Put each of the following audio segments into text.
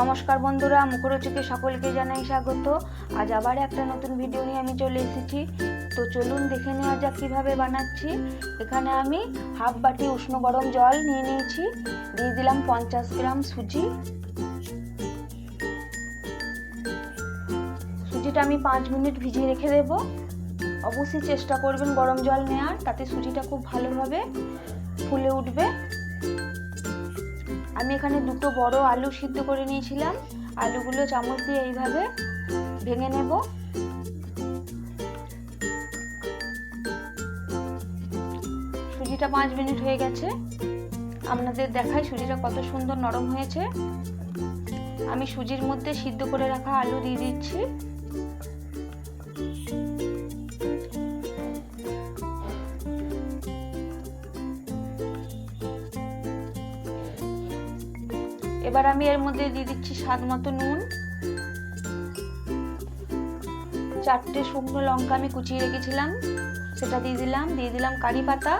নমস্কার বন্ধুরা, মুখরোচকে সকলকে জানাই স্বাগত। আজ আবার একটা নতুন ভিডিও নিয়ে আমি চলে এসেছি। তো চলুন দেখে নেওয়া যাক কীভাবে বানাচ্ছি। এখানে আমি হাফ বাটি উষ্ণ গরম জল নিয়ে নিয়েছি। দিয়ে দিলাম পঞ্চাশ গ্রাম সুজি। সুজিটা আমি পাঁচ মিনিট ভিজিয়ে রেখে দেব। অবশ্যই চেষ্টা করবেন গরম জল নেওয়ার তাতে সুজিটা খুব ভালোভাবে ফুলে উঠবে। আমি এখানে দুটো বড় আলু সিদ্ধ করে নিয়েছিলাম। আলুগুলো চামচ দিয়ে এইভাবে ভেঙে নেব। সুজিটা পাঁচ মিনিট হয়ে গেছে। আপনাদের দেখাই সুজিটা কত সুন্দর নরম হয়েছে। আমি সুজির মধ্যে সিদ্ধ করে রাখা আলু দিয়ে দিচ্ছি। এবার আমি এর মধ্যে দিয়ে দিচ্ছি স্বাদ মতো নুন। চারটে শুকনো লঙ্কা আমি কুচিয়ে রেখেছিলাম, সেটা দিয়ে দিলাম দিয়ে দিলাম কারি পাতা।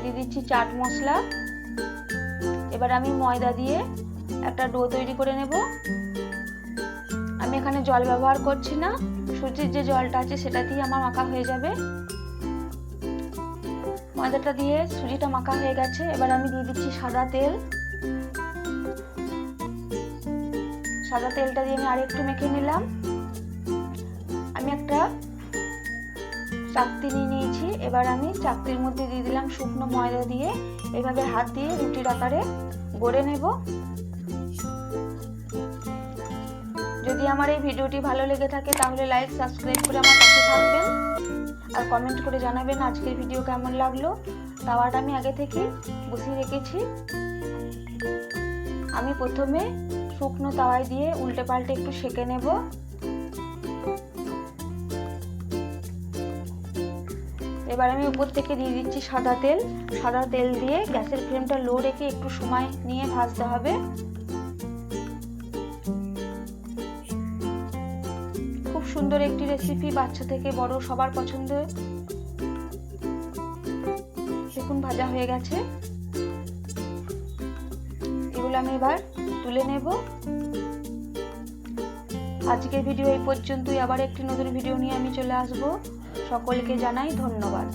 দিয়ে দিচ্ছি চাট মশলা। এবার আমি ময়দা দিয়ে একটা ডো তৈরি করে নেব। আমি এখানে জল ব্যবহার করছি না সুজির যে জলটা আছে সেটা দিয়ে আমার মাখা হয়ে যাবে। ময়দাটা দিয়ে সুজিটা মাখা হয়ে গেছে, এবার আমি দিয়ে দিচ্ছি সাদা তেল। সাদা তেলটা দিয়ে আমি আরেকটু মেখে নিলাম। আমি একটা চাকতি নিয়ে নিয়েছি। এবার আমি চাকতির মধ্যে দিয়ে দিলাম শুকনো ময়দা দিয়ে। এভাবে হাত দিয়ে রুটির আকারে গড়ে নেব। যদি আমার এই ভিডিওটি ভালো লেগে থাকে, তাহলে লাইক সাবস্ক্রাইব করে আমার পাশে থাকবেন। আর কমেন্ট করে জানাবেন আজকের ভিডিও কেমন লাগল। তাওয়াটা আমি আগে থেকে বসিয়ে রেখেছি। আমি প্রথমে শুকনো তাওয়ায় দিয়ে উল্টে পাল্টে একটু সেকে নেব। এবার আমি উপর থেকে দিয়ে দিচ্ছি সাদা তেল। সাদা তেল দিয়ে গ্যাসের ফ্লেমটা লো রেখে একটু সময় নিয়ে ভাজতে হবে। খুব সুন্দর একটি রেসিপি বাচ্চা থেকে বড় সবার পছন্দ দেখুন, ভাজা হয়ে গেছে। এগুলো আমি এবার তুলে নেব। আজকের ভিডিও এই পর্যন্তই। আবার একটি নতুন ভিডিও নিয়ে আমি চলে আসব। সকলকে জানাই ধন্যবাদ।